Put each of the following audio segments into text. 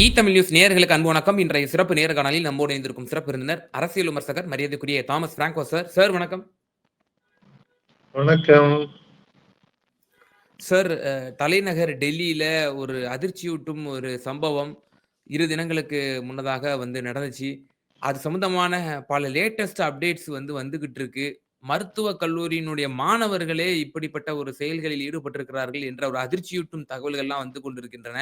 இ Tamil news நேயர்களுக்கு அன்பு வணக்கம். இன்றைய சிறப்பு நேர்காணலில் நம்மோடு இணைந்திருக்கும் சிறப்பு விருந்தினர் அரசியல் விமர்சகர் மரியாதைக்குரிய தாமஸ் பிராங்கோ சார். சார் வணக்கம். வணக்கம். சார் தலைநகர் டெல்லியில ஒரு அதிர்ச்சியூட்டும் ஒரு சம்பவம் இரு தினங்களுக்கு முன்னதாக வந்து நடந்துச்சு. அது சம்பந்தமான பல லேட்டஸ்ட் அப்டேட்ஸ் வந்து வந்துகிட்டு இருக்கு மருத்துவக் கல்லூரியினுடைய மாணவர்களே இப்படிப்பட்ட ஒரு செயல்களில் ஈடுபட்டிருக்கிறார்கள் என்ற ஒரு அதிர்ச்சியூட்டும் தகவல்கள்லாம் வந்து கொண்டிருக்கின்றன.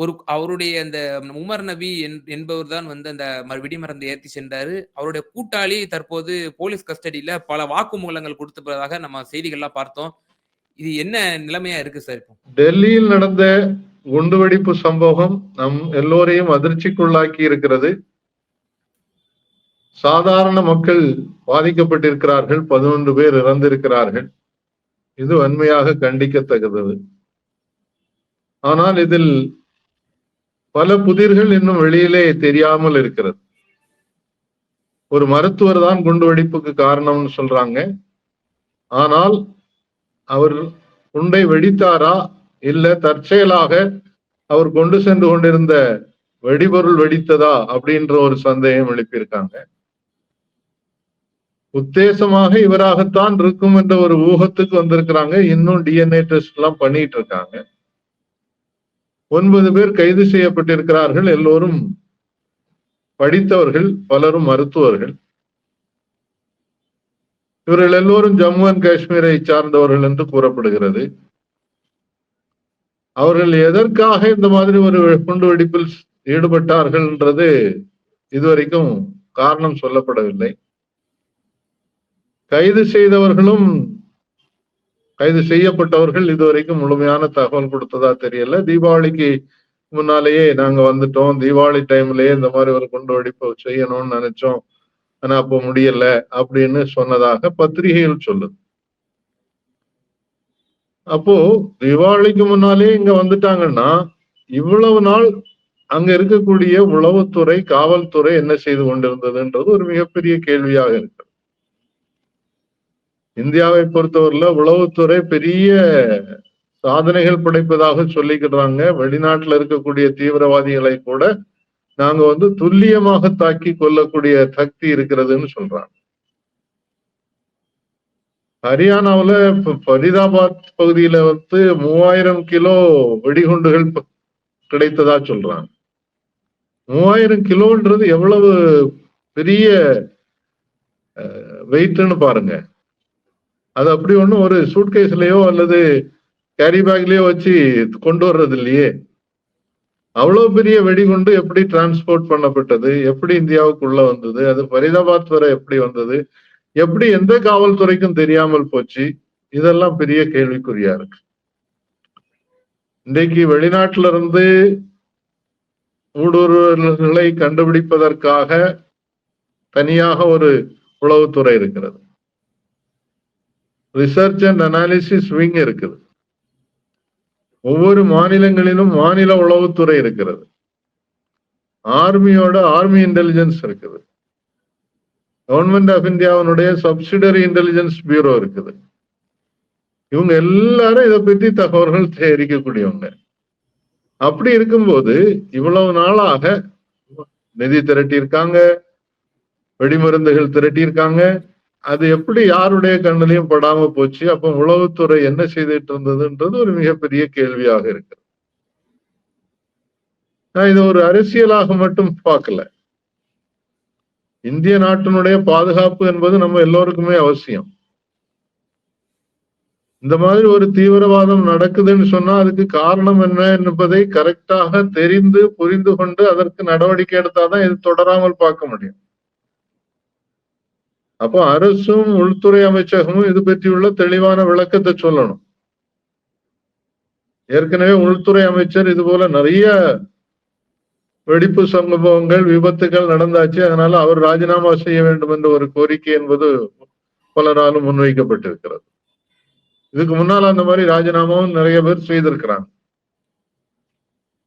ஒரு அவருடைய அந்த உமர் நபி என்- என்பவர் தான் வந்து அந்த ம- ஏற்றி சென்றாரு. அவருடைய கூட்டாளி தற்போது போலீஸ் கஸ்டடியில பல வாக்குமூலங்கள் கொடுத்ததாக நம்ம செய்திகள்லாம் பார்த்தோம். இது என்ன நிலைமையா இருக்கு சார் இப்போ? டெல்லியில் நடந்த குண்டுவெடிப்பு சம்பவம் நம் எல்லோரையும் அதிர்ச்சிக்குள்ளாக்கி இருக்கிறது. சாதாரண மக்கள் பாதிக்கப்பட்டிருக்கிறார்கள். பதினொன்று பேர் இறந்திருக்கிறார்கள். இது வன்மையாக கண்டிக்கத்தக்கது. ஆனால் இதில் பல புதிர்கள் இன்னும் வெளியிலே தெரியாமல் இருக்கிறது. ஒரு மருத்துவர் தான் குண்டு வெடிப்புக்கு காரணம்னு சொல்றாங்க. ஆனால் அவர் குண்டை வெடித்தாரா? இல்ல தற்செயலாக அவர் கொண்டு சென்று கொண்டிருந்த வெடிபொருள் வெடித்ததா? அப்படின்ற ஒரு சந்தேகம் எழுப்பியிருக்காங்க. உத்தேசமாக இவராகத்தான் இருக்கும் என்ற ஒரு ஊகத்துக்கு வந்திருக்கிறாங்க. இன்னும் டிஎன்ஏ டெஸ்ட் எல்லாம் பண்ணிட்டு இருக்காங்க. ஒன்பது பேர் கைது செய்யப்பட்டிருக்கிறார்கள் எல்லோரும் படித்தவர்கள் பலரும் மருத்துவர்கள். இவர்கள் எல்லோரும் ஜம்மு அண்ட் காஷ்மீரை சார்ந்தவர்கள் என்று கூறப்படுகிறது. அவர்கள் எதற்காக இந்த மாதிரி ஒரு குண்டு வெடிப்பில் ஈடுபட்டார்கள் என்றது இதுவரைக்கும் காரணம் சொல்லப்படவில்லை. கைது செய்தவர்களும் கைது செய்யப்பட்டவர்கள் இதுவரைக்கும் முழுமையான தகவல் கொடுத்ததா தெரியல. தீபாவளிக்கு முன்னாலேயே நாங்க வந்துட்டோம். தீபாவளி டைம்லயே இந்த மாதிரி ஒரு குண்டு வெடிப்பு செய்யணும்னு நினைச்சோம். ஆனா அப்போ முடியல அப்படின்னு சொன்னதாக பத்திரிகைகள் சொல்லுது. அப்போ தீபாவளிக்கு முன்னாலே இங்க வந்துட்டாங்கன்னா இவ்வளவு நாள் அங்க இருக்கக்கூடிய உளவுத்துறை காவல்துறை என்ன செய்து கொண்டிருந்ததுன்றது ஒரு மிகப்பெரிய கேள்வியாக இருக்கு. இந்தியாவை பொறுத்தவரையில உளவுத்துறை பெரிய சாதனைகள் படைப்பதாக சொல்லிக்கிறாங்க. வெளிநாட்டுல இருக்கக்கூடிய தீவிரவாதிகளை கூட நாங்க வந்து துல்லியமாக தாக்கி கொள்ளக்கூடிய சக்தி இருக்கிறதுன்னு சொல்றாங்க. ஹரியானாவுல ஃபரிதாபாத் பகுதியில வந்து மூவாயிரம் கிலோ வெடிகுண்டுகள் கிடைத்ததா சொல்றாங்க. மூவாயிரம் கிலோன்றது எவ்வளவு பெரிய வெயிட்னு பாருங்க. அது அப்படி ஒண்ணும் ஒரு சூட்கேஸ்லயோ அல்லது கேரி பேக்லயோ வச்சு கொண்டு வர்றது இல்லையே. அவ்வளவு பெரிய வெடிகுண்டு எப்படி டிரான்ஸ்போர்ட் பண்ணப்பட்டது? எப்படி இந்தியாவுக்குள்ள வந்தது? அது ஃபரிதாபாத் வரை எப்படி வந்தது? எப்படி எந்த காவல்துறைக்கும் தெரியாமல் போச்சு? இதெல்லாம் பெரிய கேள்விக்குறியா இருக்கு. இன்றைக்கு வெளிநாட்டுல இருந்து ஊடுருவல்களை கண்டுபிடிப்பதற்காக தனியாக ஒரு உளவுத்துறை இருக்கிறது. ரிசர்ச் அண்ட் அனாலிசிஸ் விங் இருக்குது. ஒவ்வொரு மாநிலங்களிலும் மாநில உளவுத்துறை இருக்கிறது. ஆர்மியோட ஆர்மி இன்டெலிஜென்ஸ் இருக்குது. கவர்மெண்ட் ஆஃப் இந்தியாவினுடைய சப்சிடரி இன்டெலிஜென்ஸ் பியூரோ இருக்குது. இவங்க எல்லாரும் இதை பத்தி தகவல்கள் சேகரிக்கக்கூடியவங்க. அப்படி இருக்கும்போது இவ்வளவு நாளாக நிதி திரட்டியிருக்காங்க. வெடிமருந்துகள் திரட்டியிருக்காங்க. அது எப்படி யாருடைய கண்ணிலையும் படாம போச்சு? அப்ப உளவுத்துறை என்ன செய்துட்டு இருந்ததுன்றது ஒரு மிகப்பெரிய கேள்வியாக இருக்கு நான் இது ஒரு அரசியலாக மட்டும் பார்க்கல. இந்திய நாட்டினுடைய பாதுகாப்பு என்பது நம்ம எல்லோருக்குமே அவசியம். இந்த மாதிரி ஒரு தீவிரவாதம் நடக்குதுன்னு சொன்னா அதுக்கு காரணம் என்ன என்பதை கரெக்டாக தெரிந்து புரிந்து கொண்டு அதற்கு நடவடிக்கை எடுத்தாதான் இது தொடராமல் பார்க்க முடியும். அப்போ அரசும் உள்துறை அமைச்சகமும் இது பற்றியுள்ள தெளிவான விளக்கத்தை சொல்லணும். ஏற்கனவே உள்துறை அமைச்சர் இது போல நிறைய வெடிப்பு சம்பவங்கள் விபத்துகள் நடந்தாச்சு. அதனால அவர் ராஜினாமா செய்ய வேண்டும் என்ற ஒரு கோரிக்கை என்பது பலராலும் முன்வைக்கப்பட்டிருக்கிறது. இதுக்கு முன்னால் அந்த மாதிரி ராஜினாமாவும் நிறைய பேர் செய்திருக்கிறாங்க.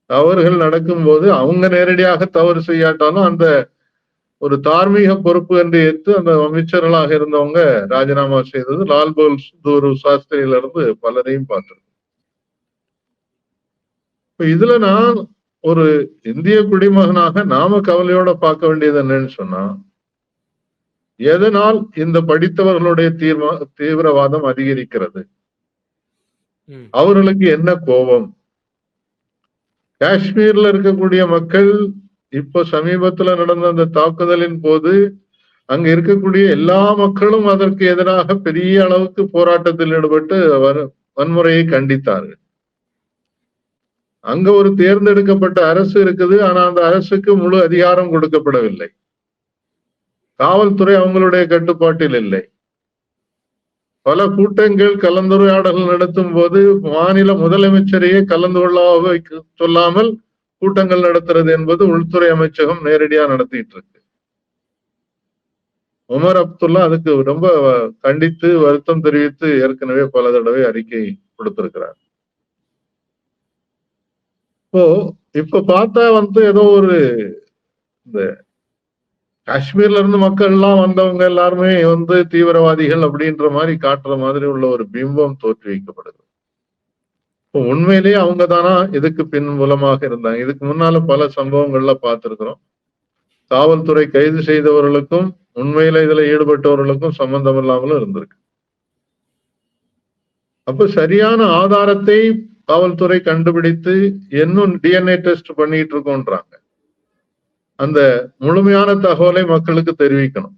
தவறுகள் நடக்கும்போது அவங்க நேரடியாக தவறு செய்யாட்டாலும் அந்த ஒரு தார்மீக பொறுப்பு என்று ஏற்று அந்த அமைச்சர்களாக இருந்தவங்க ராஜினாமா செய்தது லால் பகதூர் தூரு சாஸ்திரியில இருந்து பலரையும் பார்த்திருக்கோம். இப்ப இதுல நான் ஒரு இந்திய குடிமகனாக நாம கவலையோட பார்க்க வேண்டியது என்னன்னு சொன்னா எதனால் இந்த படித்தவர்களுடைய தீர்மா தீவிரவாதம் அதிகரிக்கிறது. அவர்களுக்கு என்ன கோபம்? காஷ்மீர்ல இருக்கக்கூடிய மக்கள் இப்போ சமீபத்துல நடந்த அந்த தாக்குதலின் போது அங்க இருக்கக்கூடிய எல்லா மக்களும் அதற்கு எதிராக பெரிய அளவுக்கு போராட்டத்தில் ஈடுபட்டு வன்முறையை கண்டித்தார்கள். அங்க ஒரு தேர்ந்தெடுக்கப்பட்ட அரசு இருக்குது ஆனா அந்த அரசுக்கு முழு அதிகாரம் கொடுக்கப்படவில்லை. காவல்துறை அவங்களுடைய கட்டுப்பாட்டில் இல்லை. பல கூட்டங்கள் கலந்துரையாடல்கள் நடத்தும் போது மாநில முதலமைச்சரையே கலந்து கொள்ள வைக்க- சொல்லாமல் கூட்டங்கள் நடத்துறது என்பது உள்துறை அமைச்சகம் நேரடியா நடத்திட்டு இருக்கு உமர் அப்துல்லா அதுக்கு ரொம்ப கண்டித்து வருத்தம் தெரிவித்து ஏற்கனவே பல தடவை அறிக்கை கொடுத்திருக்கிறார். இப்போ இப்ப பார்த்தா வந்து ஏதோ ஒரு இந்த காஷ்மீர்ல இருந்து மக்கள் எல்லாம் வந்தவங்க எல்லாருமே வந்து தீவிரவாதிகள் அப்படின்ற மாதிரி காட்டுற மாதிரி உள்ள ஒரு பிம்பம் தோற்றுவிக்கப்படுது உண்மையிலேயே அவங்க தானா இதுக்கு பின்புலமாக இருந்தாங்க. இதுக்கு முன்னால பல சம்பவங்கள்ல பார்த்திருக்கிறோம். காவல்துறை கைது செய்தவர்களுக்கும் உண்மையில இதுல ஈடுபட்டவர்களுக்கும் சம்பந்தம் இல்லாமலும் இருந்திருக்கு. அப்ப சரியான ஆதாரத்தை காவல்துறை கண்டுபிடித்து இன்னும் டிஎன்ஏ டெஸ்ட் பண்ணிட்டு இருக்கோன்றாங்க. அந்த முழுமையான தகவலை மக்களுக்கு தெரிவிக்கணும்.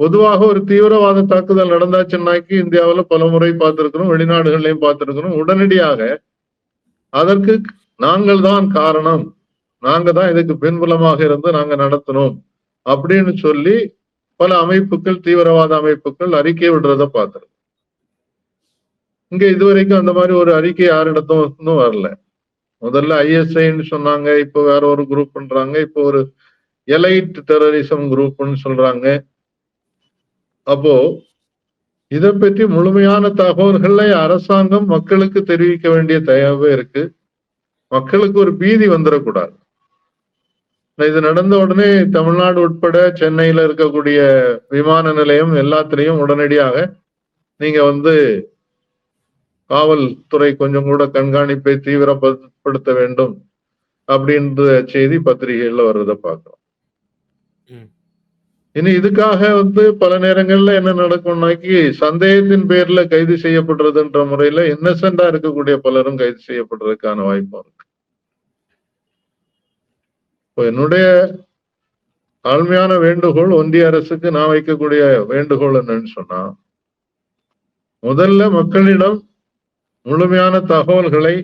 பொதுவாக ஒரு தீவிரவாத தாக்குதல் நடந்தாச்சுன்னாக்கி இந்தியாவுல பல முறை பார்த்திருக்கிறோம் வெளிநாடுகள்லையும் பார்த்திருக்கிறோம் உடனடியாக அதற்கு நாங்கள் தான் காரணம். நாங்க தான் இதுக்கு பின்புலமாக இருந்து நாங்க நடத்தணும் அப்படின்னு சொல்லி பல அமைப்புகள் தீவிரவாத அமைப்புகள் அறிக்கை விடுறத பார்த்திருக்கோம். இங்க இதுவரைக்கும் அந்த மாதிரி ஒரு அறிக்கை யாரிடத்தும் இன்னும் வரல. முதல்ல ஐஎஸ்ஐன்னு சொன்னாங்க இப்போ வேற ஒரு குரூப் பண்றாங்க இப்போ ஒரு எலைட் டெரரிசம் குரூப்னு சொல்றாங்க. அப்போ இதை பற்றி முழுமையான தகவல்களை அரசாங்கம் மக்களுக்கு தெரிவிக்க வேண்டிய தேவை இருக்கு. மக்களுக்கு ஒரு பீதி வந்துடக்கூடாது இது நடந்த உடனே தமிழ்நாடு உட்பட சென்னையில இருக்கக்கூடிய விமான நிலையம் எல்லாத்திலையும் உடனடியாக நீங்க வந்து காவல்துறை கொஞ்சம் கூட கண்காணிப்பை தீவிரப்படுத்த வேண்டும் அப்படின்ற செய்தி பத்திரிகைகள்ல வர்றதை பார்க்கிறோம். இனி இதுக்காக வந்து பல நேரங்கள்ல என்ன நடக்கும்னாக்கி சந்தேகத்தின் பேர்ல கைது செய்யப்படுறதுன்ற முறையில இன்னசென்டா இருக்கக்கூடிய பலரும் கைது செய்யப்படுறதுக்கான வாய்ப்பும் இருக்கு. இப்போ என்னுடைய தாழ்மையான வேண்டுகோள் ஒன்றிய அரசுக்கு நான் வைக்கக்கூடிய வேண்டுகோள் என்னன்னு சொன்னா முதல்ல மக்களிடம் முழுமையான தகவல்களை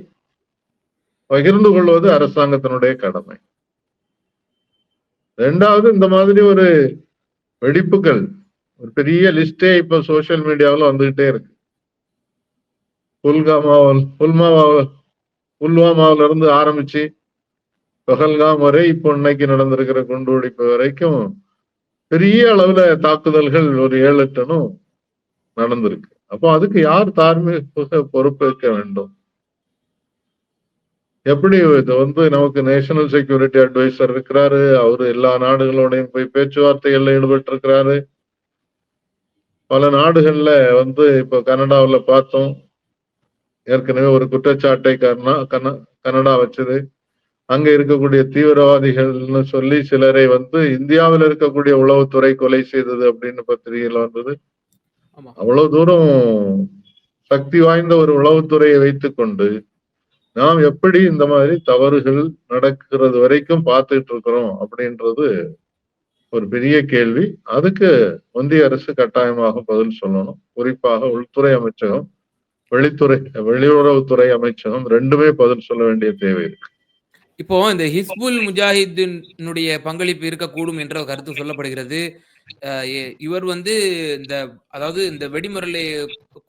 பகிர்ந்து கொள்வது அரசாங்கத்தினுடைய கடமை. ரெண்டாவது இந்த மாதிரி ஒரு வெடிப்புகள். ஒரு பெரிய லிஸ்டே இப்ப சோசியல் மீடியாவில் வந்துகிட்டே இருக்கு. புல்காமாவில் புல்மாவாவில் புல்வாமாவில இருந்து ஆரம்பிச்சு பகல்காம் வரை இப்போ இன்னைக்கு நடந்திருக்கிற குண்டு வெடிப்பு வரைக்கும் பெரிய அளவுல தாக்குதல்கள் ஒரு ஏழு எட்டனும் நடந்திருக்கு. அப்போ அதுக்கு யார் தார்மீக பொறுப்பேற்க வேண்டும்? எப்படி இது வந்து நமக்கு நேஷனல் செக்யூரிட்டி அட்வைசர் இருக்கிறாரு? அவரு எல்லா நாடுகளோடையும் போய் பேச்சுவார்த்தைகள்ல ஈடுபட்டு இருக்கிறாரு பல நாடுகள்ல வந்து இப்ப கனடாவுல பார்த்தோம். ஏற்கனவே ஒரு குற்றச்சாட்டை கர்நா கன கனடா வச்சது. அங்க இருக்கக்கூடிய தீவிரவாதிகள்னு சொல்லி சிலரை வந்து இந்தியாவில் இருக்கக்கூடிய உளவுத்துறை கொலை செய்தது அப்படின்னு பத்திரிகையில் வந்தது. அவ்வளவு தூரம் சக்தி வாய்ந்த ஒரு உளவுத்துறையை வைத்துக்கொண்டு நாம் எப்படி இந்த மாதிரி தவறுகள் நடக்கிறது வரைக்கும் பார்த்துட்டு இருக்கிறோம் அப்படின்றது ஒரு பெரிய கேள்வி. அதுக்கு ஒன்றிய அரசு கட்டாயமாக பதில் சொல்லணும். குறிப்பாக உள்துறை அமைச்சகம் வெளித்துறை வெளியுறவுத்துறை அமைச்சகம் ரெண்டுமே பதில் சொல்ல வேண்டிய தேவை இருக்கு. இப்போ இந்த ஹிஸ்புல் முஜாஹிதீனுடைய பங்களிப்பு இருக்கக்கூடும் என்ற கருத்து சொல்லப்படுகிறது. இவர் வந்து இந்த அதாவது இந்த வெடிமருளை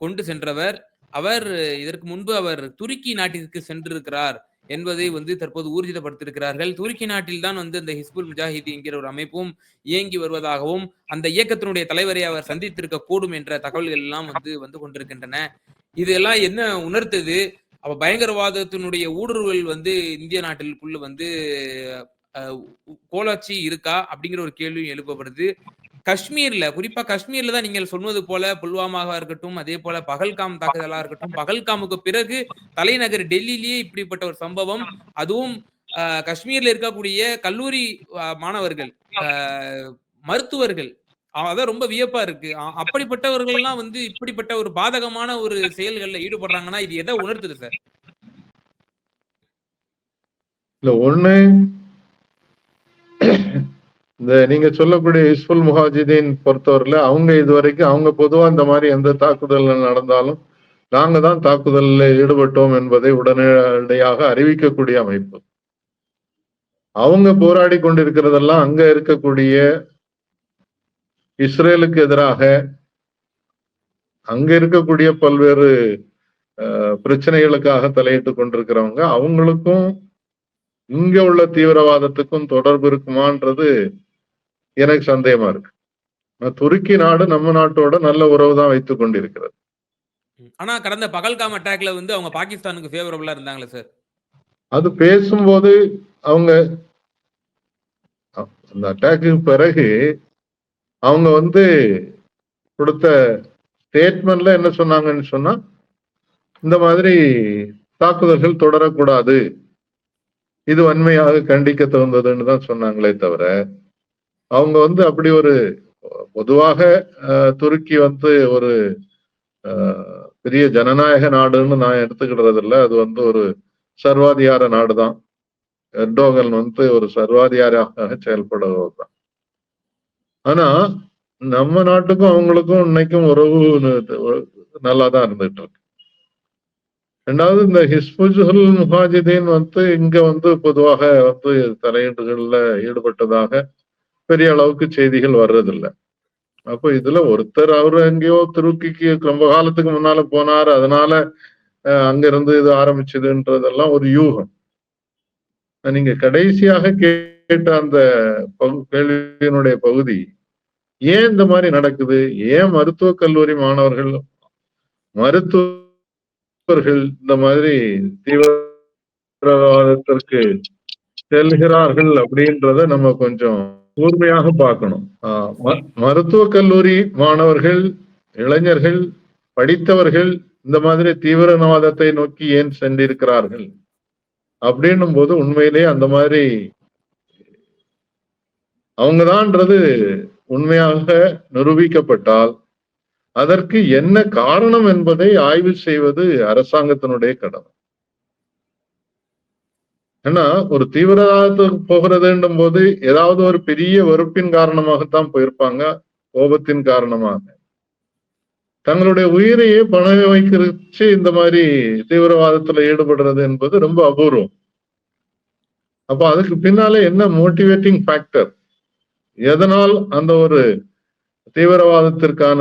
கொண்டு சென்றவர் அவர் இதற்கு முன்பு அவர் துருக்கி நாட்டிற்கு சென்றிருக்கிறார் என்பதை வந்து தற்போது ஊர்ஜிதப்படுத்தியிருக்கிறார்கள். துருக்கி நாட்டில் தான் வந்து இந்த ஹிஸ்புல் முஜாஹித் என்கிற ஒரு அமைப்பும் இயங்கி வருவதாகவும் அந்த இயக்கத்தினுடைய தலைவரை அவர் சந்தித்திருக்க கூடும் என்ற தகவல்கள் எல்லாம் வந்து வந்து கொண்டிருக்கின்றன. இதெல்லாம் என்ன உணர்த்தது? அப்ப பயங்கரவாதத்தினுடைய ஊடுருவல் வந்து இந்திய நாட்டிற்குள்ள வந்து கோலாச்சி இருக்கா? அப்படிங்கிற ஒரு கேள்வியும் எழுப்பப்படுது. காஷ்மீர்ல குறிப்பா காஷ்மீர்ல தான் நீங்கள் சொன்னது போல புல்வாமாவா இருக்கட்டும் அதே போல பகல்காம் தாக்குதலா இருக்கட்டும் பகல்காமுக்கு பிறகு தலைநகர் டெல்லியிலேயே இப்படிப்பட்ட ஒரு சம்பவம். அதுவும் காஷ்மீர்ல இருக்கக்கூடிய கல்லூரி மாணவர்கள் அஹ், மருத்துவர்கள் அதான் ரொம்ப வியப்பா இருக்கு. அப்படிப்பட்டவர்கள் எல்லாம் வந்து இப்படிப்பட்ட ஒரு பாதகமான ஒரு செயல்கள்ல ஈடுபடுறாங்கன்னா இது எதை உணர்த்துது சார்? இல்ல ஒண்ணு இந்த நீங்க சொல்லக்கூடிய இஸ்புல் முஹாஜிதீன் பொறுத்தவரையில அவங்க இதுவரைக்கும் அவங்க பொதுவா இந்த மாதிரி எந்த தாக்குதல் நடந்தாலும் நாங்க தான் தாக்குதலில் ஈடுபட்டோம் என்பதை உடனடியாக அறிவிக்கக்கூடிய அமைப்பு. அவங்க போராடி கொண்டிருக்கிறதெல்லாம் அங்க இருக்கக்கூடிய இஸ்ரேலுக்கு எதிராக அங்க இருக்கக்கூடிய பல்வேறு பிரச்சனைகளுக்காக தலையிட்டு கொண்டிருக்கிறவங்க அவங்களுக்கும் இங்க உள்ள தீவிரவாதத்துக்கும் தொடர்பு இருக்குமான்றது எனக்கு சந்தேகமா இருக்கு. துருக்கி நாடு நம்ம நாட்டோட நல்ல உறவு தான் வைத்துக் கொண்டிருக்கிறது. ஆனா கடந்த பகல்காம் அட்டாக்ல வந்து அவங்க பாகிஸ்தானுக்கு ஃபேவரபிளா இருந்தாங்களே சார் அது பேசும்போது அவங்க அந்த அட்டாக்கு பிறகு அவங்க வந்து கொடுத்த ஸ்டேட்மெண்ட்ல என்ன சொன்னாங்கன்னு சொன்னா இந்த மாதிரி தாக்குதல்கள் தொடரக்கூடாது. இது வன்மையாக கண்டிக்க தகுந்ததுன்னு தான் சொன்னாங்களே தவிர அவங்க வந்து அப்படி ஒரு பொதுவாக துருக்கி வந்து ஒரு அஹ், பெரிய ஜனநாயக நாடுன்னு நான் எடுத்துக்கிடுறது இல்ல அது வந்து ஒரு சர்வாதிகார நாடுதான். எர்டோகன் வந்து ஒரு சர்வாதிகாராக செயல்படுறவர் தான் ஆனா நம்ம நாட்டுக்கும் அவங்களுக்கும் இன்னைக்கும் உறவு நல்லா தான் இருந்துட்டு இருக்கு ரெண்டாவது இந்த ஹிஸ்புல் முஹாஜிதீன் வந்து இங்க வந்து பொதுவாக வந்து தலையீடுகள்ல ஈடுபட்டதாக பெரிய அளவுக்கு செய்திகள் வர்றதில்லை. அப்போ இதுல ஒருத்தர் அவரு எங்கேயோ துருக்கிக்கு ரொம்ப காலத்துக்கு முன்னால போனார். அதனால அஹ், அங்கிருந்து இது ஆரம்பிச்சதுன்றதெல்லாம் ஒரு யூகம். நீங்க கடைசியாக கேட்ட அந்த பகு- கேள்வியினுடைய பகுதி ஏன் இந்த மாதிரி நடக்குது? ஏன் மருத்துவ கல்லூரி மாணவர்கள் மருத்துவர்கள் இந்த மாதிரி தீவிரவாதத்திற்கு செல்கிறார்கள் அப்படின்றத நம்ம கொஞ்சம் கூர்மையாக பார்க்கணும். ஆஹ் ம- கல்லூரி மாணவர்கள் இளைஞர்கள் படித்தவர்கள் இந்த மாதிரி தீவிரவாதத்தை நோக்கி ஏன் சென்றிருக்கிறார்கள்? அப்படின்னும் போது உண்மையிலேயே அந்த மாதிரி அவங்கதான்றது உண்மையாக நிரூபிக்கப்பட்டால் அதற்கு என்ன காரணம் என்பதை ஆய்வு செய்வது அரசாங்கத்தினுடைய கடமை. ஏன்னா ஒரு தீவிரவாதத்துக்கு போகிறதுன்னும் போது ஏதாவது ஒரு பெரிய வெறுப்பின் காரணமாகத்தான் போயிருப்பாங்க கோபத்தின் காரணமாக. தங்களுடைய உயிரையே பணம் வைக்கிறச்சு இந்த மாதிரி தீவிரவாதத்துல ஈடுபடுறது என்பது ரொம்ப அபூர்வம். அப்ப அதுக்கு பின்னால என்ன மோட்டிவேட்டிங் ஃபேக்டர்? எதனால் அந்த ஒரு தீவிரவாதத்திற்கான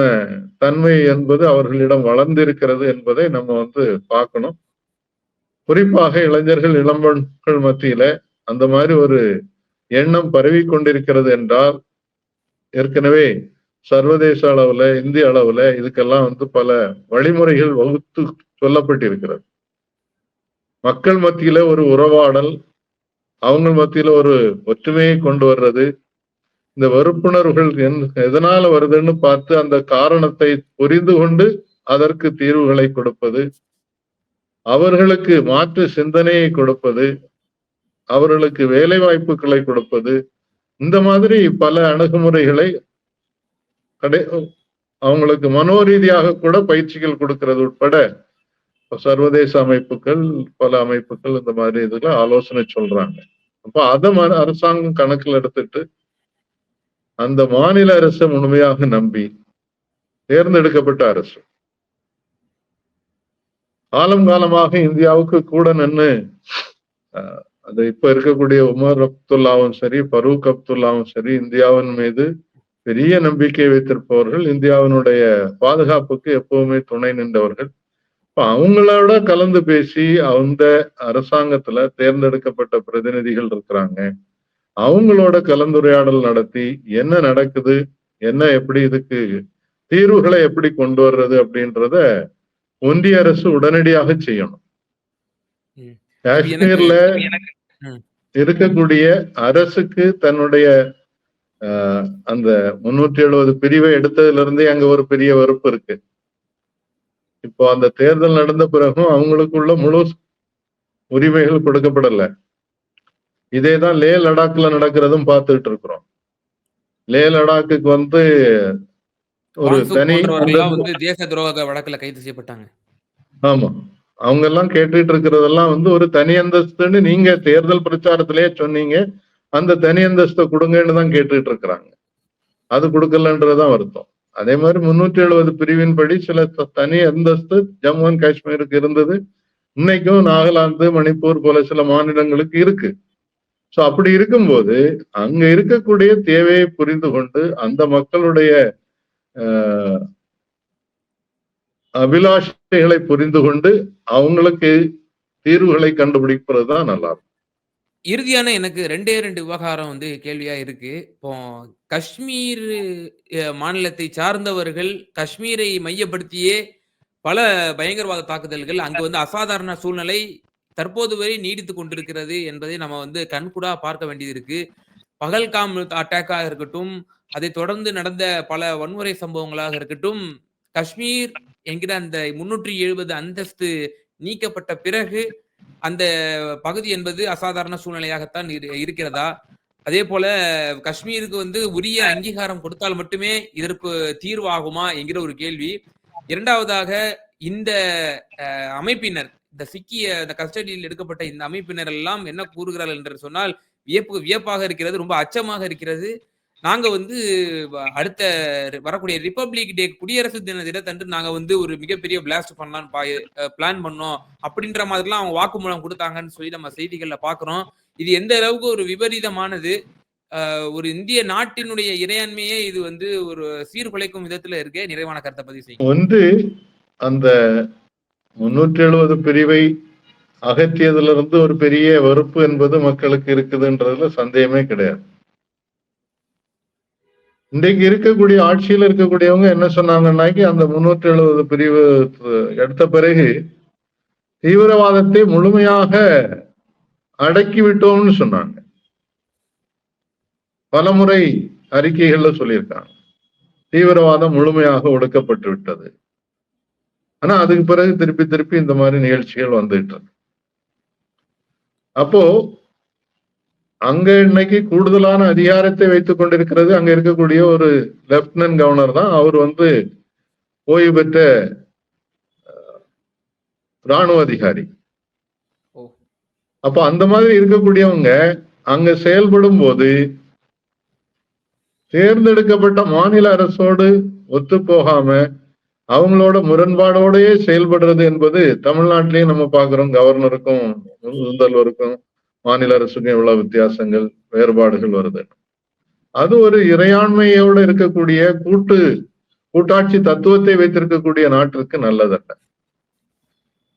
தன்மை என்பது அவர்களிடம் வளர்ந்திருக்கிறது என்பதை நம்ம வந்து பார்க்கணும். குறிப்பாக இளைஞர்கள் இளம்பெண்கள் மத்தியில அந்த மாதிரி ஒரு எண்ணம் பரவி கொண்டிருக்கிறது என்றால் ஏற்கனவே சர்வதேச அளவுல இந்திய அளவுல இதுக்கெல்லாம் வந்து பல வழிமுறைகள் வகுத்து சொல்லப்பட்டிருக்கிறது. மக்கள் மத்தியில ஒரு உறவாடல் அவங்க மத்தியில ஒரு ஒற்றுமையை கொண்டு வர்றது இந்த வெறுப்புணர்வுகள் எதனால வருதுன்னு பார்த்து அந்த காரணத்தை புரிந்து கொண்டு அதற்கு தீர்வுகளை கொடுப்பது அவர்களுக்கு மாற்று சிந்தனையை கொடுப்பது அவர்களுக்கு வேலை வாய்ப்புகளை கொடுப்பது இந்த மாதிரி பல அணுகுமுறைகளை கடை அவங்களுக்கு மனோரீதியாக கூட பயிற்சிகள் கொடுக்கிறது உட்பட சர்வதேச அமைப்புகள் பல அமைப்புகள் இந்த மாதிரி இதுல ஆலோசனை சொல்றாங்க. அப்ப அதை அரசாங்கம் கணக்கில் எடுத்துட்டு அந்த மாநில அரசை முழுமையாக நம்பி தேர்ந்தெடுக்கப்பட்ட அரசு. காலம் காலமாக இந்தியாவுக்கு கூட நின்று அஹ், அது இப்ப இருக்கக்கூடிய உமர் அப்துல்லாவும் சரி பரூக் அப்துல்லாவும் சரி இந்தியாவின் மீது பெரிய நம்பிக்கை வைத்திருப்பவர்கள் இந்தியாவினுடைய பாதுகாப்புக்கு எப்பவுமே துணை நின்றவர்கள். இப்ப அவங்களோட கலந்து பேசி அந்த அரசாங்கத்துல தேர்ந்தெடுக்கப்பட்ட பிரதிநிதிகள் இருக்கிறாங்க. அவங்களோட கலந்துரையாடல் நடத்தி என்ன நடக்குது என்ன எப்படி இதுக்கு தீர்வுகளை எப்படி கொண்டு வர்றது அப்படின்றத ஒன்றிய அரசு உடனடியாக செய்யணும். காஷ்மீர்ல. இருக்கக்கூடிய அரசுக்கு தன்னுடைய அந்த முன்னூற்றி எழுபது பிரிவை எடுத்ததுல இருந்தே அங்க ஒரு பெரிய வெறுப்பு இருக்கு இப்போ அந்த தேர்தல் நடந்த பிறகும் அவங்களுக்குள்ள முழு உரிமைகள் கொடுக்கப்படல இதேதான் லே லடாக்ல நடக்கிறதும் பார்த்துட்டு இருக்கிறோம் லே லடாக்குக்கு வந்து ஒரு தனி வந்து தேச துரோக வழக்குல கைது செய்யப்பட்டாங்க. ஆமா. அவங்க எல்லாம் கேட்டுட்டு இருக்கிறதெல்லாம் வந்து ஒரு தனி அந்தஸ்துன்னு நீங்க தேர்தல் பிரச்சாரத்திலேயே சொன்னீங்க. அந்த தனி அந்தஸ்தை கொடுங்கன்னு தான் கேட்டுட்டு இருக்கிறாங்க. அது கொடுக்கலன்றதுதான் வருத்தம். அதே மாதிரி முன்னூற்றி எழுபது பிரிவின்படி சில த- தனி அந்தஸ்து ஜம்மு அண்ட் காஷ்மீருக்கு இருந்தது. இன்னைக்கும் நாகாலாந்து மணிப்பூர் போல சில மாநிலங்களுக்கு இருக்கு. சோ அப்படி இருக்கும்போது அங்க இருக்கக்கூடிய தேவையை புரிந்து கொண்டு அந்த மக்களுடைய அபிலாஷைகளை புரிந்து கொண்டு அவங்களுக்கு தீர்வுகளை கண்டுபிடிப்பது தான் நல்லா இருக்கும் இறுதியான எனக்கு ரெண்டே ரெண்டு விவகாரம் வந்து கேள்வியா இருக்கு. இப்போ காஷ்மீர் மாநிலத்தை சார்ந்தவர்கள் காஷ்மீரை மையப்படுத்தியே பல பயங்கரவாத தாக்குதல்கள் அங்கு வந்து அசாதாரண சூழ்நிலை தற்போது வரை நீடித்து கொண்டிருக்கிறது என்பதை நம்ம வந்து கண்கூடா பார்க்க வேண்டியது இருக்கு. பகல்காம் அட்டாக்காக இருக்கட்டும் அதை தொடர்ந்து நடந்த பல வன்முறை சம்பவங்களாக இருக்கட்டும் காஷ்மீர் என்கிற அந்த முன்னூற்றி எழுபது அந்தஸ்து நீக்கப்பட்ட பிறகு அந்த பகுதி என்பது அசாதாரண சூழ்நிலையாகத்தான் இருக்கிறதா? அதே போல காஷ்மீருக்கு வந்து உரிய அங்கீகாரம் கொடுத்தால் மட்டுமே இதற்கு தீர்வாகுமா என்கிற ஒரு கேள்வி. இரண்டாவதாக இந்த அஹ், அமைப்பினர் இந்த சிக்கிய இந்த கஸ்டடியில் எடுக்கப்பட்ட இந்த அமைப்பினர் எல்லாம் என்ன கூறுகிறார்கள் என்று சொன்னால் வியப்பு வியப்பாக இருக்கிறது ரொம்ப அச்சமாக இருக்கிறது. நாங்க வந்து அடுத்த வரக்கூடிய ரிப்பப்ளிக் டே குடியரசு தின தினத்தன்று நாங்க வந்து ஒரு மிகப்பெரிய பிளாஸ்ட் பண்ணலாம்னு பிளான் பண்ணோம். அப்படின்ற மாதிரிலாம் அவங்க வாக்குமூலம் கொடுத்தாங்கன்னு சொல்லி நம்ம செய்திகள்ல பாக்குறோம். இது எந்த அளவுக்கு ஒரு விபரீதமானது? ஒரு இந்திய நாட்டினுடைய இறையாண்மையே இது வந்து ஒரு சீர்குலைக்கும் விதத்துல இருக்கே நிறைவான கருத்தை பதிவு செய்யும் வந்து அந்த முன்னூற்றி எழுபது பிரிவை அகற்றியதுல இருந்து ஒரு பெரிய வெறுப்பு என்பது மக்களுக்கு இருக்குதுன்றதுல சந்தேகமே கிடையாது. இன்றைக்கு இருக்கக்கூடிய ஆட்சியில் இருக்கக்கூடியவங்க என்ன சொன்னாங்கன்னாக்கி அந்த முன்னூற்றி எழுபது பிரிவு எடுத்த பிறகு தீவிரவாதத்தை முழுமையாக அடக்கி விட்டோம்னு சொன்னாங்க. பலமுறை அறிக்கைகள்ல சொல்லியிருக்காங்க. தீவிரவாதம் முழுமையாக ஒடுக்கப்பட்டு விட்டது. ஆனா அதுக்கு பிறகு திருப்பி திருப்பி இந்த மாதிரி நிகழ்ச்சிகள் வந்துட்டு இருக்கு. அப்போ அங்க இன்னைக்கு கூடுதலான அதிகாரத்தை வைத்துக் கொண்டிருக்கிறது. அங்க இருக்கக்கூடிய ஒரு லெப்டினன்ட் கவர்னர் தான். அவர் வந்து ஓய்வு பெற்ற ராணுவ அதிகாரி. அப்போ அந்த மாதிரி இருக்கக்கூடியவங்க அங்க செயல்படும் போது தேர்ந்தெடுக்கப்பட்ட மாநில அரசோடு ஒத்து போகாம அவங்களோட முரண்பாடோடயே செயல்படுறது என்பது தமிழ்நாட்டிலேயும் நம்ம பார்க்கிறோம். கவர்னருக்கும் முதல்வருக்கும். மாநில அரசுக்கும் எவ்வளவு வித்தியாசங்கள் வேறுபாடுகள் வருது. அது ஒரு இறையாண்மையோடு இருக்கக்கூடிய கூட்டு கூட்டாட்சி தத்துவத்தை வைத்திருக்கக்கூடிய நாட்டிற்கு நல்லதல்ல.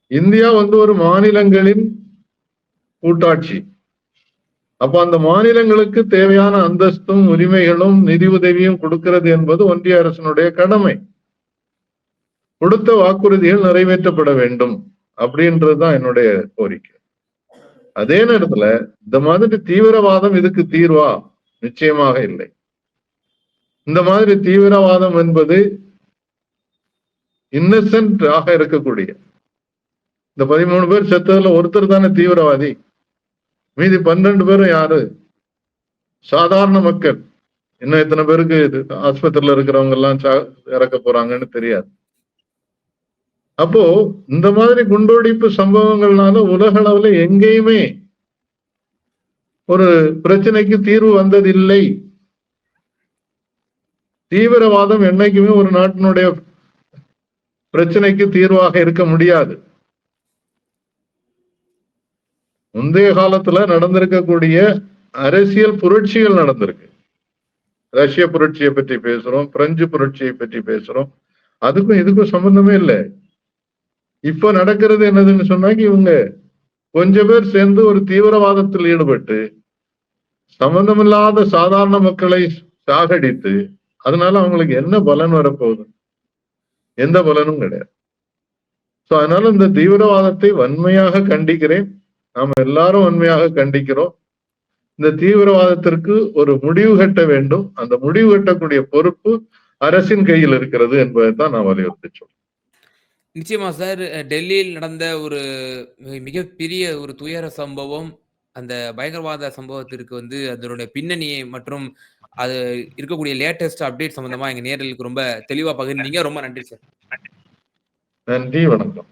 இந்தியா வந்து ஒரு மாநிலங்களின் கூட்டாட்சி. அப்ப அந்த மாநிலங்களுக்கு தேவையான அந்தஸ்தும் உரிமைகளும் நிதி உதவியும் கொடுக்கிறது என்பது ஒன்றிய அரசினுடைய கடமை. கொடுத்த வாக்குறுதிகள் நிறைவேற்றப்பட வேண்டும் அப்படின்றதுதான் என்னுடைய கோரிக்கை. அதே நேரத்துல இந்த மாதிரி தீவிரவாதம் இதுக்கு தீர்வா? நிச்சயமாக இல்லை. இந்த மாதிரி தீவிரவாதம் என்பது இன்னசென்ட் ஆக இருக்கக்கூடிய. இந்த பதிமூணு பேர் செத்ததுல ஒருத்தர் தானே தீவிரவாதி. மீதி பன்னெண்டு பேரும் யாரு? சாதாரண மக்கள். இன்னும் எத்தனை பேருக்கு இது ஆஸ்பத்திரியில இருக்கிறவங்க எல்லாம் சா- இறக்க போறாங்கன்னு தெரியாது. அப்போ இந்த மாதிரி குண்டோடிப்பு சம்பவங்கள்னால உலக அளவுல எங்கேயுமே ஒரு பிரச்சனைக்கு தீர்வு வந்ததில்லை. தீவிரவாதம் என்னைக்குமே ஒரு நாட்டினுடைய பிரச்சனைக்கு தீர்வாக இருக்க முடியாது. முந்தைய காலத்துல நடந்திருக்கக்கூடிய அரசியல் புரட்சிகள் நடந்திருக்கு. ரஷ்ய புரட்சியை பற்றி பேசுறோம் பிரெஞ்சு புரட்சியை பற்றி பேசுறோம். அதுக்கும் இதுக்கும் சம்பந்தமே இல்லை. இப்ப நடக்கிறது என்னதுன்னு சொன்னாக்க இவங்க கொஞ்ச பேர் சேர்ந்து ஒரு தீவிரவாதத்தில் ஈடுபட்டு சம்பந்தமில்லாத சாதாரண மக்களை சாகடித்து அதனால அவங்களுக்கு என்ன பலன் வரப்போகுது? எந்த பலனும் கிடையாது. சோ அதனால இந்த தீவிரவாதத்தை வன்மையாக கண்டிக்கிறேன். நாம எல்லாரும் வன்மையாக கண்டிக்கிறோம். இந்த தீவிரவாதத்திற்கு ஒரு முடிவு கட்ட வேண்டும். அந்த முடிவு கட்டக்கூடிய பொறுப்பு அரசின் கையில் இருக்கிறது என்பதை தான் நான் வலியுறுத்தி சொல்றேன். நிச்சயமா சார் டெல்லியில் நடந்த ஒரு மிகப்பெரிய ஒரு துயர சம்பவம் அந்த பயங்கரவாத சம்பவத்திற்கு வந்து அதனுடைய பின்னணியை மற்றும் அது இருக்கக்கூடிய லேட்டஸ்ட் அப்டேட் சம்பந்தமா எங்க நேரலுக்கு ரொம்ப தெளிவா பகிர்ந்தீங்க. ரொம்ப நன்றி சார். நன்றி, வணக்கம்.